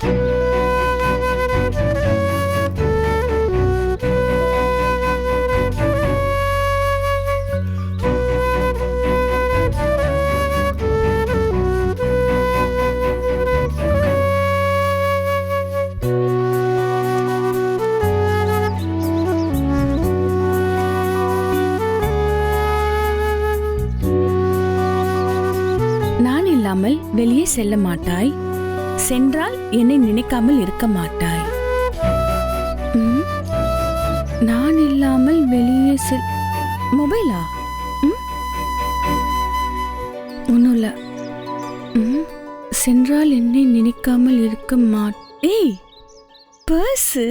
நான் இல்லாமல் வெளியே செல்ல மாட்டாய். சென்றால் என்னை நினைக்காமல் இருக்க மாட்டாய். ம், நான் இல்லாமல் வெளியே செல் மொபைலா? ம்? ஒண்ணும் இல்ல ம், சென்றால் என்னை நினைக்காமல் இருக்க மாட்டே பர்ஸு!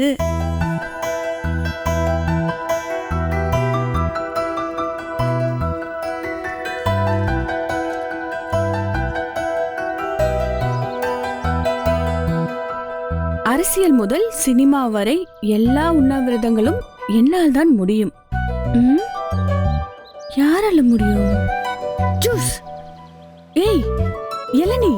அரசியல் முதல் சினிமா வரை எல்லா உண்ணாவிரதங்களும் என்னால் தான் முடியும். யாரால முடியும்? ஜூஸ் ஏய் இளநீ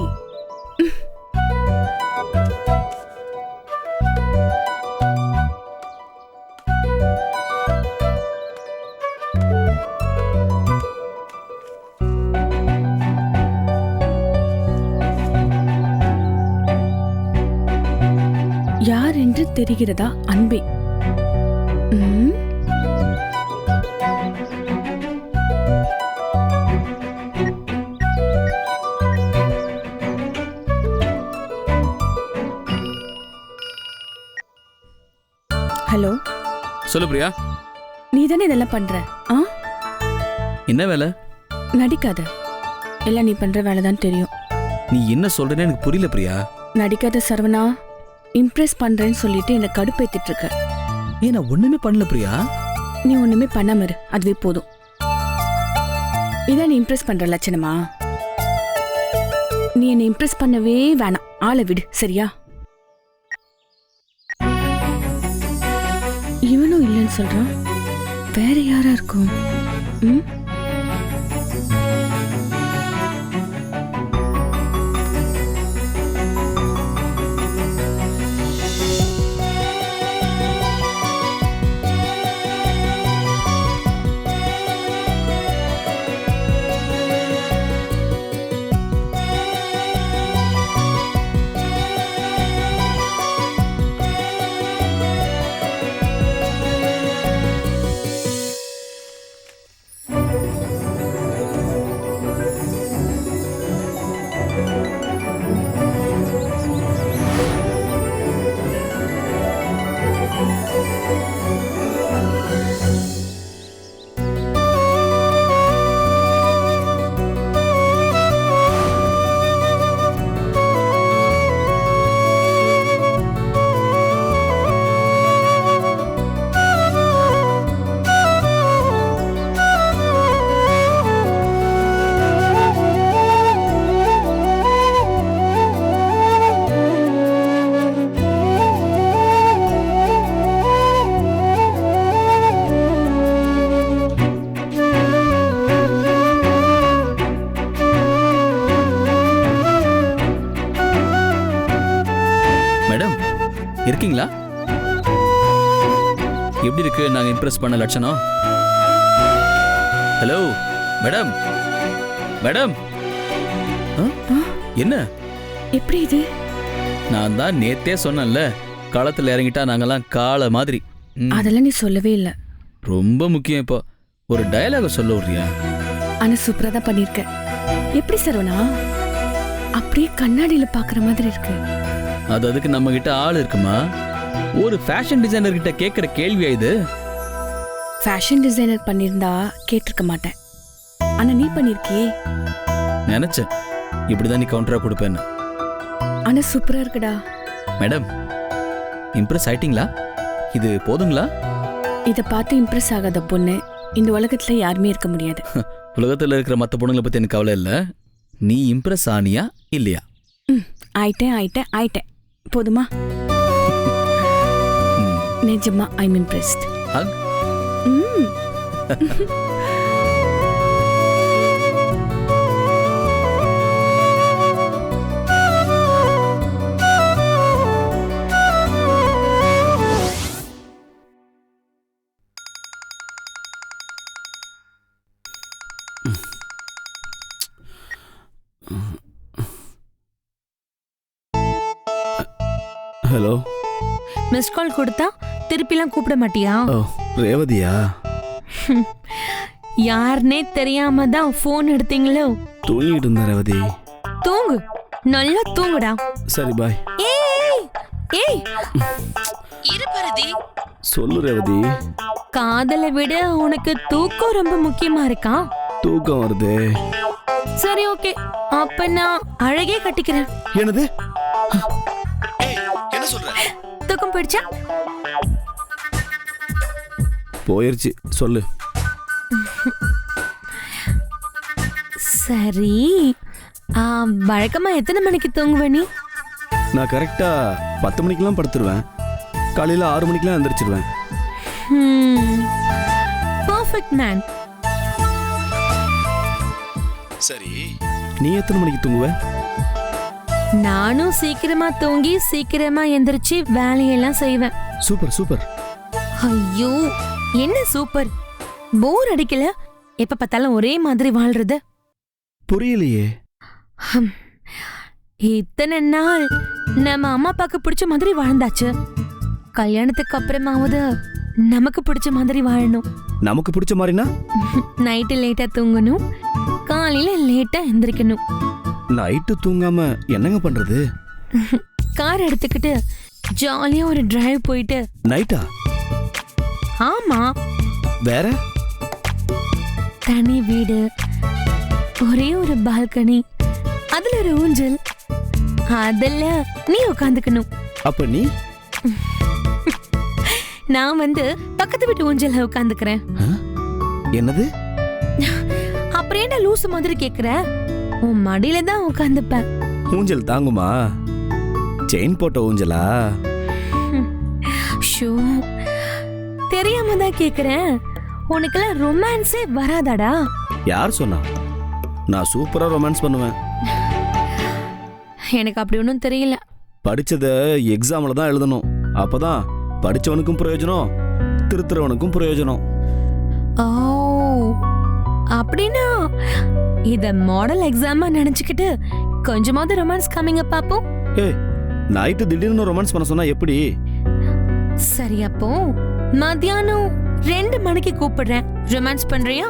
தெரிகிறதா அன்பே? ஹலோ? சொல்லு பிரியா. நீ தானே இதெல்லாம் பண்ற? ஆ? என்ன வேலை? நடிக்காத. எல்லாம் நீ பண்ற வேலை தான் தெரியும். நீ என்ன சொல்றேன்னு எனக்கு புரியல பிரியா. நடிக்காத சரவணா இம்ப்ரெஸ் பண்றேன்னு சொல்லிட்டு என்னை கடுப்பேத்திட்டு இருக்க ஏன் நான் ஒண்ணுமே பண்ணல பிரியா. நீ ஒண்ணுமே பண்ணாம இரு. அதுவே போதும். இதான் நீ இம்ப்ரெஸ் பண்ற லட்சணமா? நீ என்னை இம்ப்ரெஸ் பண்ணவே வேணாம். ஆளை விடு சரியா? இவனும் இல்லைன்னு சொல்றான். வேற யாரா இருக்கும்? ம்? எப்படி இருக்கு? நாங்க இம்ப்ரெஸ் பண்ண லட்சணம்? Hello madam madam? என்ன? எப்படி இது? நான் தான் நேத்தே சொன்னேன்ல களத்துல இறங்கிட்டா நாங்கெல்லாம் காளை மாதிரி. அதெல்லாம் நீ சொல்லவே இல்லை. ரொம்ப முக்கியம் இப்போ. ஒரு டயலாக சொல்ல விடுறியா? ஆனா சூப்பரா தான் பண்ணிருக்க எப்படி சரவணா அப்படியே கண்ணாடியில பாக்குற மாதிரி இருக்கு. அது அதுக்கு நம்ம கிட்ட ஆள் இருக்குமா? ஒரு ஃபேஷன் டிசைனர் கிட்ட கேட்குற கேள்வியா இது? ஃபேஷன் டிசைனர் பண்ணியிருந்தா கேட்டிருக்க மாட்டேன். ஆனா நீ பண்ணிருக்கியே. நினைச்சேன். இப்படிதான் நீ கவுண்டரா கொடுப்பேன்னு. ஆனா சூப்பரா இருக்குடா. மேடம் இம்ப்ரெஸ் ஆயிட்டீங்களா? இது போதுங்களா? இத பார்த்து இம்ப்ரெஸ் ஆகாத பொண்ணு இந்த உலகத்துல யாருமே இருக்க முடியாது. உலகத்தில் இருக்கிற மற்ற பொண்ணுங்களை பற்றி எனக்கு கவலை இல்லை. நீ இம்ப்ரெஸ் ஆனியா இல்லையா? ம், ஆயிட்டேன் ஆயிட்டேன் ஆயிட்டேன். போதுமா? में जम्मा I am impressed hug miss call கொடுத்தா திருப்பிலாம் கூப்பிட மாட்டியா? ஓ ரேவதியா? யாருனே தெரியாம தான் ஃபோன் எடுத்தீங்களோ? தூங்கிட்டு இருந்தேன் ரேவதி. தூங்கு. நல்லா தூங்குடா. சரி பாய் ஏய் ஏய் இரு பரதி. சொல்லு ரேவதி. காதலை விட உனக்கு தூக்கம் ரொம்ப முக்கியமா இருக்கா? தூக்கம் வருது. சரி ஓகே அப்ப நான் அழகே கட்டிக்கிறேன். என்னது? என்ன சொல்ற தூக்கம் போயிடுச்சா? போயிருச்சு. சொல்லு. சரி. ஆ, வழக்கமா எத்தனை மணிக்கு தூங்குவ நீ? நான் கரெக்டா பத்து மணிக்கெல்லாம் படுத்துருவேன். காலையில ஆறு மணிக்கெல்லாம் எந்திரிச்சிருவேன். பர்ஃபெக்ட் மேன் சரி. நீ எத்தனை மணிக்கு தூங்குவ? நானும் சீக்கிரமா தூங்கி சீக்கிரமா எந்திரிச்சு வேலையெல்லாம் செய்வேன். Super super. ஐயோ. என்ன சூப்பர்? போர் அடிக்கல. எப்ப பார்த்தாலும் ஒரே மாதிரி வாழ்றது. புரியலையே. ஹம். இத்தனை நாள் நம்ம அம்மா அப்பாக்கு பிடிச்ச மாதிரி வாழ்ந்தாச்சு. கல்யாணத்துக்கு அப்புறமாவது நமக்கு பிடிச்ச மாதிரி வாழணும். நமக்கு பிடிச்ச மாதிரினா? நைட்டு லேட்டா தூங்கணும். காலையில லேட்டா எந்திரிக்கணும். நைட்டு தூங்காம என்னங்க பண்றது? கார் எடுத்துக்கிட்டு ஜாலியா ஒரு டிரைவ் போயிட்டு நைட்டா? ஆமா. வேற? தனி வீடு ஒரே ஒரு பால்கனி அதுல ஒரு ஊஞ்சல். அதுல நீ உட்காந்துக்கணும் அப்ப நீ? நான் வந்து பக்கத்து வீட்டு ஊஞ்சல்ல உட்காந்துக்கிறேன்? என்னது? அப்புறம் என்ன லூசு மாதிரி கேக்குற? உன் மடியில தான் உட்காந்துப்பேன் ஊஞ்சல் தாங்குமா? செயின் போட்ட ஊஞ்சலா? ஷோ தெரியாம தான் கேக்குறேன். உனக்கெல்லாம் ரொமான்ஸே வராதாடா? யார் சொன்னா? நான் சூப்பரா ரொமான்ஸ் பண்ணுவேன். எனக்கு அப்படி ஒன்றும் தெரியல. படிச்சத எக்ஸாம்ல தான் எழுதணும். அப்பதான் படிச்சவனுக்கும் பிரயோஜனம் திருத்துறவனுக்கும் பிரயோஜனம். ஓ அப்படின்னா இத மாடல் எக்ஸாமா நினைச்சுக்கிட்டு கொஞ்சமாவது ரொமான்ஸ் காமிங்க பாப்போம் ஏய் நைட்டு திடீர்னு ரொமான்ஸ் பண்ண சொன்னா எப்படி? சரி அப்போ மத்தியானம் ரெண்டு மணிக்கு கூப்பிடுறேன். ரொமான்ஸ் பண்றியா?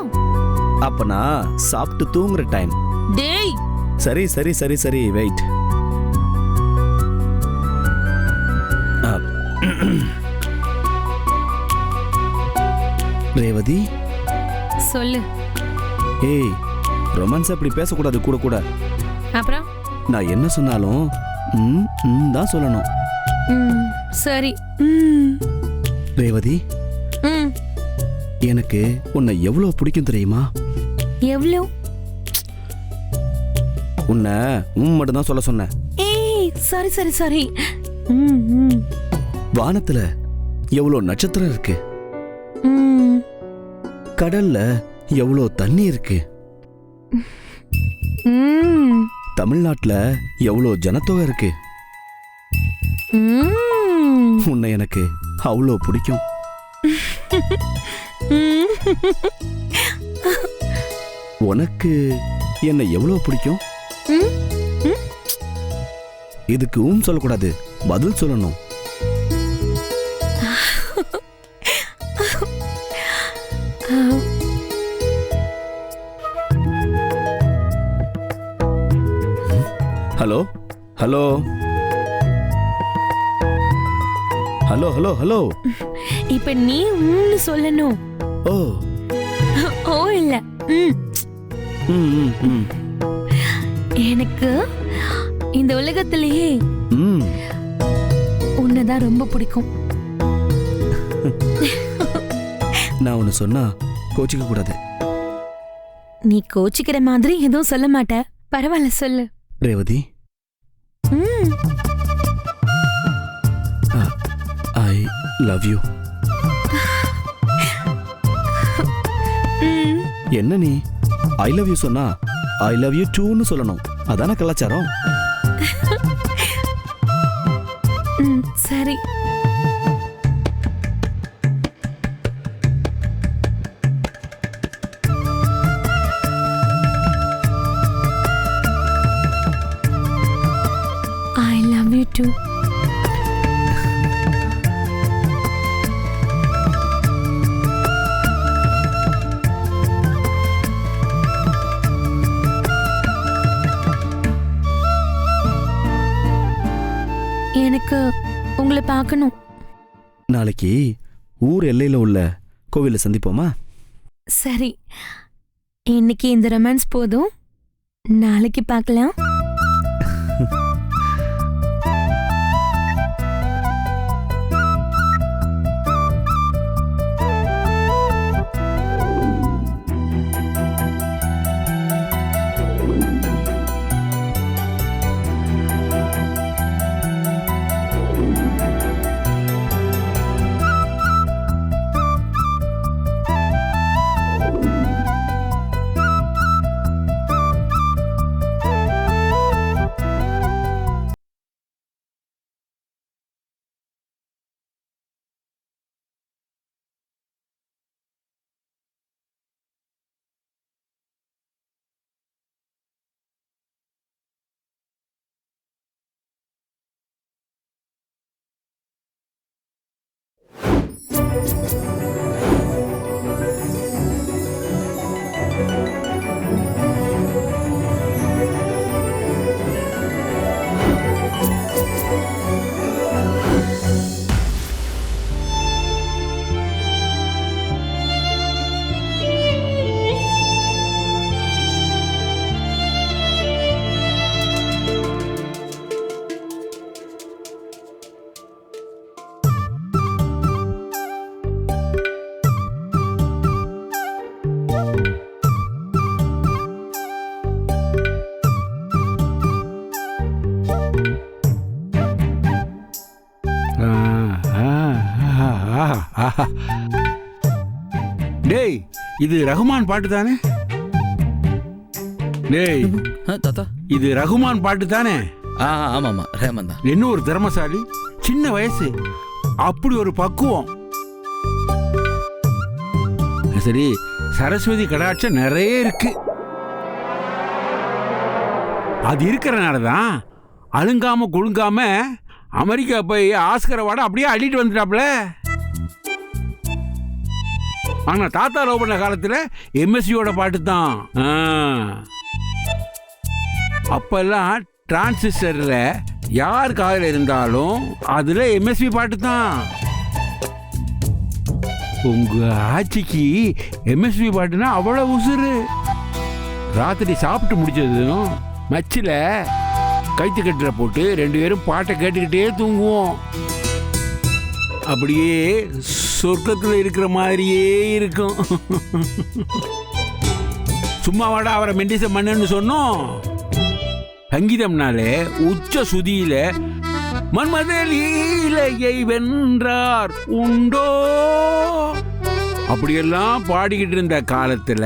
அப்ப நான் சாப்பிட்டு தூங்குற டைம் டேய்! சரி சரி சரி சரி வெயிட் ரேவதி? சொல்லு. ஏய் ரொமான்ஸ் அப்படி பேசக்கூடாது கூட கூட. அப்புறம்? நான் என்ன சொன்னாலும் ம் ம் தான் சொல்லணும். ம், சரி. ம், ரேவதி. ம். எனக்கு உன்னை எவ்வளவு பிடிக்கும் தெரியுமா? எவ்வளோ? உன்னை உம் மட்டும் தான் சொல்ல சொன்னேன். ஏய் சரி சரி சரி. ம், ம், வானத்துல எவ்வளவு நட்சத்திரம் இருக்கு? ம், கடல்ல எவ்வளவு தண்ணி இருக்கு? ம், தமிழ்நாட்டுல எவ்வளவு ஜனத்தொகை இருக்கு? ம், உன்னை எனக்கு அவ்வளோ பிடிக்கும். உனக்கு என்னை எவ்வளவு பிடிக்கும்? இதுக்கு ஊம் சொல்லக்கூடாது பதில் சொல்லணும். Hello hello. Hello hello hello. இப்ப நீ ம்னு சொல்லணும். ஓ. ஓ இல்ல. ம். எனக்கு இந்த உலகத்திலேயே உன்னைதான் ரொம்ப பிடிக்கும். நான் ஒன்று சொன்னா கோச்சிக்க கூடாது. நீ கோச்சிக்கிற மாதிரி எதுவும் சொல்ல மாட்ட. பரவாயில்ல சொல்லு. ரேவதி. ம், லவ் யூ என்ன நீ? ஐ லவ் யூ சொன்னா ஐ லவ் யூ டூன்னு சொல்லணும். அதான கலாச்சாரம்? சரி. I love you too. ஊர் எல்லையில் உள்ள கோவிலில் சந்திப்போமா? சரி. இன்னைக்கு இந்த ரொமான்ஸ் போதும். நாளைக்கு பார்க்கலாம். ஆ, ஆ, ஆஹா. டேய் இது ரகுமான் பாட்டு தானே டேய் ஆ, தாத்தா. இது ரகுமான் பாட்டு தானே ஆ ஆமா ஆமா ரேமன் தான். என்ன ஒரு திறமசாலி சின்ன வயசு. அப்படி ஒரு பக்குவம். சரி சரஸ்வதி கடாட்சம் நிறைய இருக்கு. அது இருக்கிறனால தான் அழுங்காம குழுங்காம அமெரிக்கா போய் ஆஸ்கர் அவார்டை அப்படியே அள்ளிட்டு வந்துட்டாப்ல. ஆனா தாத்தா லவ் பண்ண காலத்துல எம்எஸ்சியோட பாட்டு தான் அப்பெல்லாம் டிரான்சிஸ்டர்ல யார் காதில் இருந்தாலும் அதுல எம்எஸ்பி பாட்டு தான் உங்க ஆட்சிக்கு எம்எஸ்பி பாட்டுனா அவ்வளவு உசுறு. ராத்திரி சாப்பிட்டு முடிச்சதும் மச்சில கைத்து கட்டில போட்டு ரெண்டு பேரும் பாட்டை கேட்டுக்கிட்டே தூங்குவோம். அப்படியே சொர்க்கத்தில் இருக்கிற மாதிரியே இருக்கும். சும்மா வாடா அவரை மெண்டிசம் பண்ணுன்னு சொன்னோம். சங்கீதம்னாலே உச்ச சுதியில மன்மத லீலையை வென்றார் உண்டோ? அப்படியெல்லாம் பாடிக்கிட்டு இருந்த காலத்துல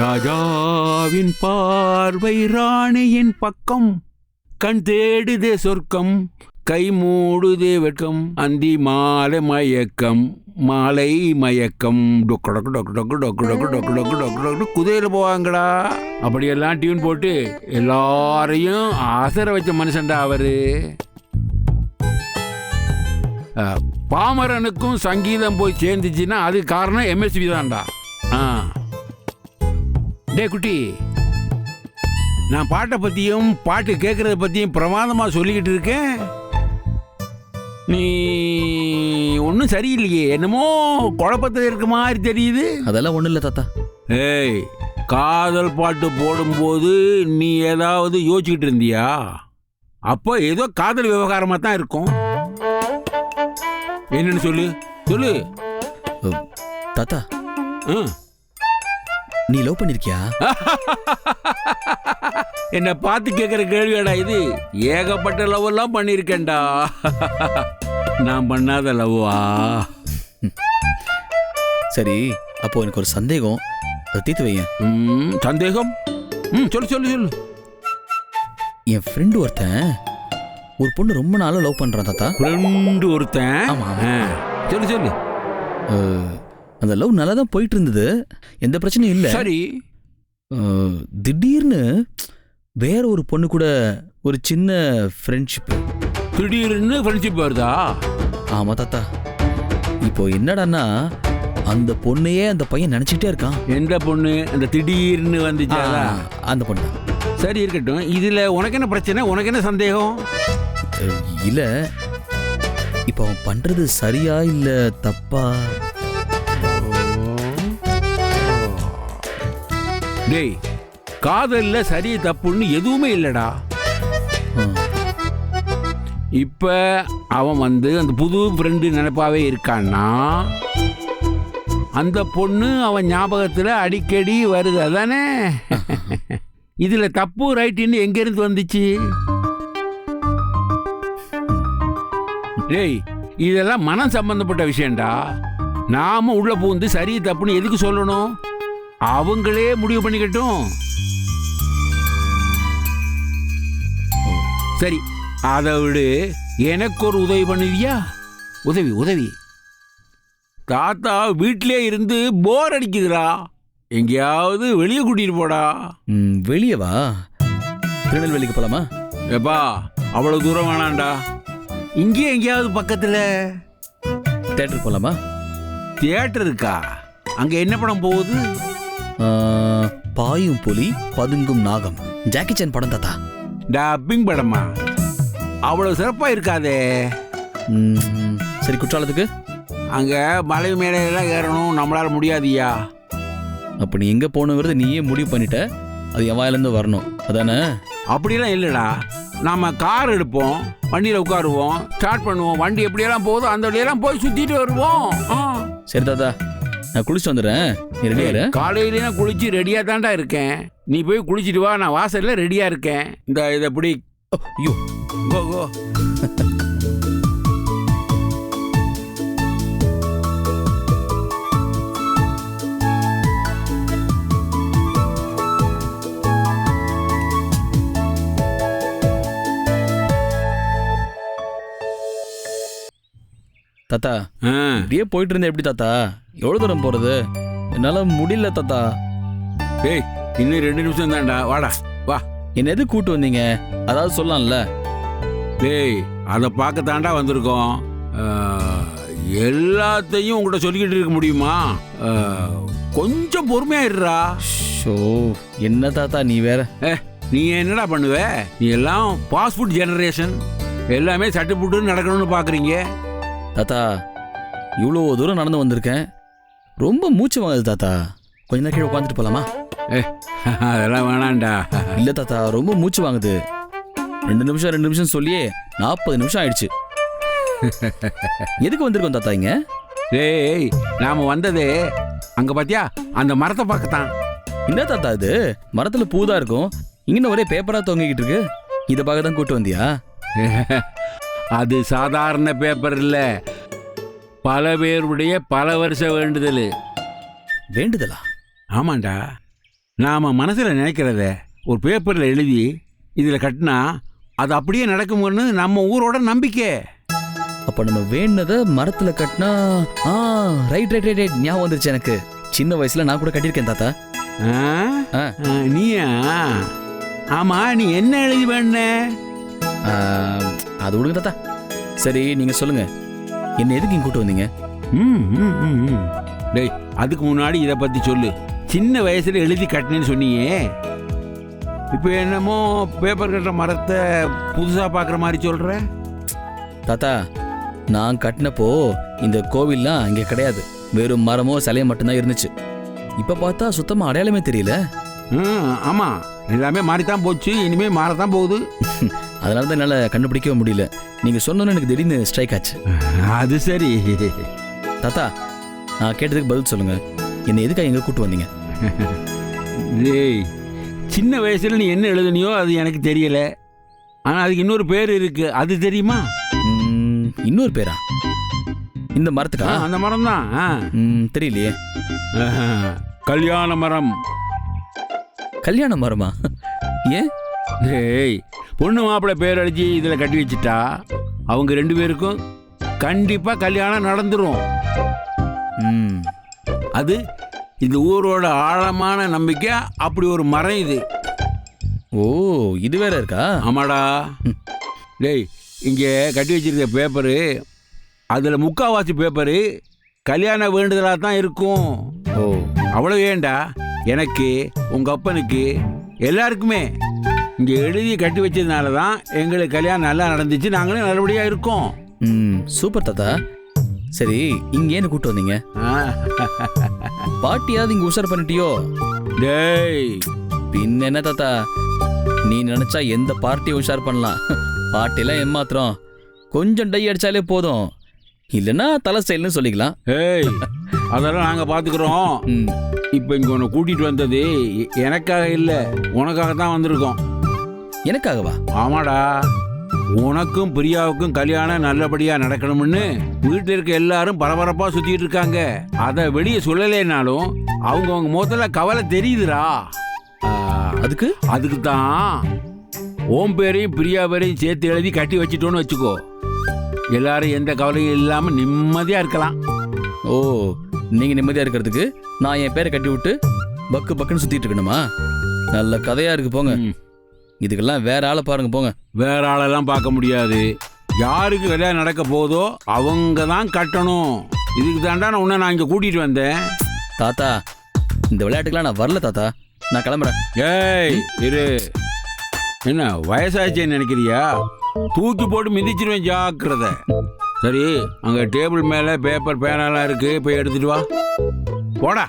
ராஜாவின் பார்வை ராணியின் பக்கம் கண் தேடுதே சொர்க்கம் கை மூடுதே வெட்கம் அந்தி மாலை மயக்கம் மாலை மயக்கம் டொக்கு டொக்கு டொக்கு டொக்கு டொக்கு டொக்கு டொக்கு டொக்கு டொக்கு டொக்கு குதிரையில் போவாங்கடா அப்படியெல்லாம் டியூன் போட்டு எல்லாரையும் அசர வச்ச மனுஷன்டா அவரு பாமரனுக்கும் சங்கீதம் போய் சேர்ந்துச்சுன்னா அது காரணம் எம்எஸ்பி தான்டா ஆ டே குட்டி நான் பாட்டை பற்றியும் பாட்டு கேட்குறத பற்றியும் பிரமாதமாக சொல்லிக்கிட்டு இருக்கேன் நீ ஒன்றும் சரியில்லையே. என்னமோ குழப்பத்தில் இருக்க மாதிரி தெரியுது. அதெல்லாம் ஒண்ணும் இல்ல தாத்தா. ஏய் காதல் பாட்டு போடும்போது நீ ஏதாவது யோசிச்சுக்கிட்டு இருந்தியா? அப்போ ஏதோ காதல் விவகாரமாக தான் இருக்கும். என்னன்னு சொல்லு. சொல்லு. தாத்தா. ஆ. நீ லவ் பண்ணிருக்கியா? என்னை பார்த்து கேட்குற கேள்வியாடா இது? ஏகப்பட்ட லவ் எல்லாம் பண்ணியிருக்கேன்டா நான் பண்ணாத லவ்வா சரி அப்போ எனக்கு ஒரு சந்தேகம். அதை தீர்த்து வையேன். ம், சந்தேகம்? ம் சொல்லு சொல்லு சொல்லு. என் ஃப்ரெண்டு ஒருத்தன் ஒரு பொண்ணு ரொம்ப நாளா லவ் பண்றான் தாத்தா. ஃப்ரெண்டு ஒருத்தன்? ஆமா, ஆமா. ஆ, சொல்லு சொல்லு. அஹ், அந்த லவ் நல்லா தான் போயிட்டு இருந்தது. எந்த பிரச்சனையும் இல்ல. சரி. அஹ், திடீர்னு வேற ஒரு பொண்ணு கூட ஒரு சின்ன ஃப்ரெண்ட்ஷிப் திடீர்னு ஃப்ரெண்ட்ஷிப் வருதா? ஆமா தாத்தா. இப்போ என்னடான்னா அந்த பொண்ணையே அந்த பையன் நினைச்சிட்டே இருக்கான். எந்த பொண்ணு? அந்த திடீர்னு வந்துச்சா அந்த பொண்ணு. சரி இருக்கட்டும். இதுல உனக்கு என்ன பிரச்சனை? உனக்கு என்ன சந்தேகம்? இல்ல. இப்போ அவன் பண்றது சரியா இல்ல தப்பா? டேய் காதல்ல சரி தப்புன்னு எதுவுமே இல்லடா. இப்ப அவன் வந்து அந்த புது ஃப்ரெண்டு நினைப்பாவே இருக்கான்னா அந்த பொண்ணு அவன் ஞாபகத்துல அடிக்கடி வருது. அதானே? இதுல தப்பு ரைட்டுன்னு எங்க இருந்து வந்துச்சு? டேய் இதெல்லாம் மனம் சம்பந்தப்பட்ட விஷயம்டா. நாம உள்ள பூந்து சரி தப்புன்னு எதுக்கு சொல்லணும்? அவங்களே முடிவு பண்ணிக்கட்டும். சரி அதை விடு. எனக்கு ஒரு உதவி பண்ணுவியா? உதவி உதவி. தாத்தா வீட்டிலே இருந்து போர் அடிக்குதுடா. எங்கேயாவது வெளியே கூட்டிட்டு போடா. ம், வெளிய வா. திருநெல்வேலிக்கு போலாமா? ஏப்பா அவ்வளவு தூரம் வேணாம்டா. இங்கே எங்கேயாவது பக்கத்துல. தேட்டருக்கு போலாமா? தியேட்டர் இருக்கா அங்க என்ன படம் போகுது? ஆ, பாயும் புலி பதுங்கும் நாகம். ஜாக்கி சான் படம் தாத்தா. டப்பிங் படமா? அவ்வளவு சிறப்பா இருக்காதே ம், சரி குற்றாலத்துக்கு? அங்க மலை மேடையெல்லாம் ஏறணும் நம்மளால முடியாதுயா? அப்ப நீ எங்க போகணுங்கிறத நீயே முடிவு பண்ணிட்ட. அது என் வாயிலேருந்து வரணும். அதானே? அப்படிலாம் இல்லைடா. நாம கார் எடுப்போம் வண்டியில் உட்காருவோம் ஸ்டார்ட் பண்ணுவோம். வண்டி எப்படியெல்லாம் போகுதோ அந்த வழியெல்லாம் போய் சுத்திட்டு வருவோம். ஆ. சரி தாத்தா நான் குளிச்சுட்டு வந்துடுறேன். நீ ரெடியா இரு. காலையில நான் குளிச்சு ரெடியா தான்டா இருக்கேன். நீ போய் குளிச்சிட்டு வா நான் வாசல்ல ரெடியா இருக்கேன். இந்த இதை எப்படி ஓ, ஐயோ. கோ கோ. தாத்தா ஆ. இப்படியே போயிட்டு இருந்தேன் எப்படி தாத்தா? எவ்வளவு தூரம் போறது? என்னால முடியல தாத்தா. டேய் இன்னும் ரெண்டு நிமிஷம் தான்டா. வாடா. வா. என்ன எது கூட்டு வந்தீங்க? அதாவது சொல்லலாம்ல. டேய் அதை பார்க்க தாண்டா வந்திருக்கோம். எல்லாத்தையும் உங்கள்கிட்ட சொல்லிக்கிட்டு இருக்க முடியுமா? கொஞ்சம் பொறுமையா இருடா ஷோ என்ன தாத்தா நீ வேற? நீ என்னடா பண்ணுவ? நீ எல்லாம் பாஸ்போர்ட் ஜெனரேஷன் எல்லாமே சட்டுப்புட்டுன்னு நடக்கணும்னு பார்க்குறீங்க தாத்தா இவ்வளோ தூரம் நடந்து வந்திருக்கேன். ரொம்ப மூச்சு வாங்குது தாத்தா. கொஞ்ச நேரம் கீழே உட்காந்துட்டு போலாமா? அதெல்லாம் வேணாம்டா. இல்ல தாத்தா ரொம்ப மூச்சு வாங்குது. ரெண்டு நிமிஷம் ரெண்டு நிமிஷம் சொல்லியே நாற்பது நிமிஷம் ஆயிடுச்சு. எதுக்கு வந்திருக்கோம் தாத்தா இங்க? டேய் நாம வந்ததே அங்க பாத்தியா? அந்த மரத்தை பார்க்கத்தான். என்ன தாத்தா இது? மரத்துல பூ தான் இருக்கும். இங்க ஒரே பேப்பரா தொங்கிக்கிட்டு இருக்கு. இதை பார்க்க தான் கூட்டு வந்தியா? அது சாதாரண பேப்பர் இல்ல. பல பேருடைய பல வருஷ வேண்டுதல். வேண்டுதலா? ஆமாண்டா. நாம மனசுல நினைக்கிறத ஒரு பேப்பர்ல எழுதி இதுல கட்டினா அது அப்படியே நடக்கும்னு நம்ம ஊரோட நம்பிக்கை. அப்ப நம்ம வேண்டதை மரத்துல கட்டினா ஆ ரைட் ரைட் ரைட் ரைட் ஞாபகம் வந்துருச்சு எனக்கு. சின்ன வயசுல நான் கூட கட்டியிருக்கேன் தாத்தா. ஆ? நீயா? ஆமா நீ என்ன எழுதி வேண ஆ, அது விடுங்க தாத்தா. சரி நீங்க சொல்லுங்க. என்ன எதுக்கு இங்க கூட்டு வந்தீங்க? ம், ம், ம், ம். டேய் அதுக்கு முன்னாடி இதை பத்தி சொல்லு. சின்ன வயசுல எழுதி கட்டினேன்னு சொன்னியே இப்போ என்னமோ பேப்பர் கட்டுற மரத்தை புதுசா பார்க்குற மாதிரி சொல்ற? தாத்தா நான் கட்டினப்போ இந்த கோவில்லாம் இங்க கிடையாது. வெறும் மரமோ சிலையும் மட்டும்தான் இருந்துச்சு. இப்ப பார்த்தா சுத்தமா அடையாளமே தெரியல. ம், ஆமா. எல்லாமே மாறித்தான் போச்சு. இனிமே மாறத்தான் போகுது. அதனால தான் என்னால கண்டுபிடிக்கவே முடியல. நீங்க சொன்னோன்னு எனக்கு திடீர்னு ஸ்ட்ரைக் ஆச்சு. அது சரி. தாத்தா நான் கேட்டதுக்கு பதில் சொல்லுங்க. என்னை எதுக்காக எங்க கூட்டு வந்தீங்க? டேய் சின்ன வயசுல நீ என்ன எழுதுனியோ அது எனக்கு தெரியல. ஆனா அதுக்கு இன்னொரு பேர் இருக்கு. அது தெரியுமா? ம், இன்னொரு பேரா? இந்த ஆ, மரத்துக்கா அந்த மரம் தான் ம், தெரியலையே. கல்யாண மரம். கல்யாண மரமா? ஏன்? டேய் பொண்ணு மாப்பிள்ளை பேர் அடிச்சு இதுல கட்டி வச்சுட்டா. அவங்க ரெண்டு பேருக்கும் கண்டிப்பா கல்யாணம் நடந்துரும். ம், அது? இந்த ஊரோட ஆழமான நம்பிக்கை அப்படி ஒரு மரம் இது. ஓ இது வேற இருக்கா? ஆமாடா. டேய் இங்கே கட்டி வச்சிருக்க பேப்பரு அதில் முக்காவாசி பேப்பரு கல்யாண வேண்டுதலாக தான் இருக்கும். ஓ. அவ்வளோ ஏண்டா எனக்கு உங்கள் அப்பனுக்கு எல்லாருக்குமே. இங்கே எழுதி கட்டி வச்சதுனால தான் எங்களுக்கு கல்யாணம் நல்லா நடந்துச்சு நாங்களும் நல்லபடியாக இருக்கோம். ம் சூப்பர் தாத்தா. சரி இங்க ஏன்னு கூட்டு வந்தீங்க. பாட்டியாவது இங்க உஷார் பண்ணிட்டியோ? டேய் பின்ன என்ன தாத்தா? நீ நினைச்சா எந்த பார்ட்டியும் உஷார் பண்ணலாம்? பாட்டிலாம் ஏமாத்திரம் கொஞ்சம் டை அடிச்சாலே போதும். இல்லைன்னா தலை ஸ்டைல்னு சொல்லிக்கலாம். ஏய் அதெல்லாம் நாங்கள் பார்த்துக்குறோம் ம். இப்போ இங்கே உன்னை கூட்டிகிட்டு வந்தது எனக்காக இல்லை உனக்காக தான் வந்திருக்கோம். எனக்காகவா? ஆமாடா. உனக்கும் பிரியாவுக்கும் கல்யாணம் நல்லபடியாக நடக்கணும்னு வீட்டில் இருக்க எல்லாரும் பரபரப்பாக சுற்றிட்டு இருக்காங்க. அதை வெளியே சொல்லலைனாலும் அவங்கவுங்க முகத்துல கவலை தெரியுதுடா. அதுக்கு அதுக்கு? தான் ஓம் பேரையும் பிரியா பேரையும் சேர்த்து எழுதி கட்டி வச்சிட்டோன்னு வச்சுக்கோ. எல்லாரும் எந்த கவலையும் இல்லாமல் நிம்மதியாக இருக்கலாம். ஓ நீங்க நிம்மதியா இருக்கிறதுக்கு நான் என் பேரை கட்டி விட்டு பக்கு பக்குன்னு சுத்திட்டு இருக்கணுமா? நல்ல கதையா இருக்கு போங்க. இதுக்கெல்லாம் வேற ஆளை பாருங்க போங்க. வேற ஆளெல்லாம் பார்க்க முடியாது. யாருக்கு கல்யாணம் நடக்க போதோ அவங்க தான் கட்டணும். இதுக்கு தாண்டா நான் உன்னை நான் இங்கே கூட்டிகிட்டு வந்தேன். தாத்தா இந்த விளையாட்டுக்கெல்லாம் நான் வரல தாத்தா. நான் கிளம்புறேன். ஏய் இரு. என்ன வயசாச்சேன்னு நினைக்கிறியா? தூக்கி போட்டு மிதிச்சிருவேன் ஜாக்கிரதை. சரி அங்கே டேபிள் மேலே பேப்பர் பேனாலாம் இருக்கு போய் எடுத்துட்டு வா. போடா.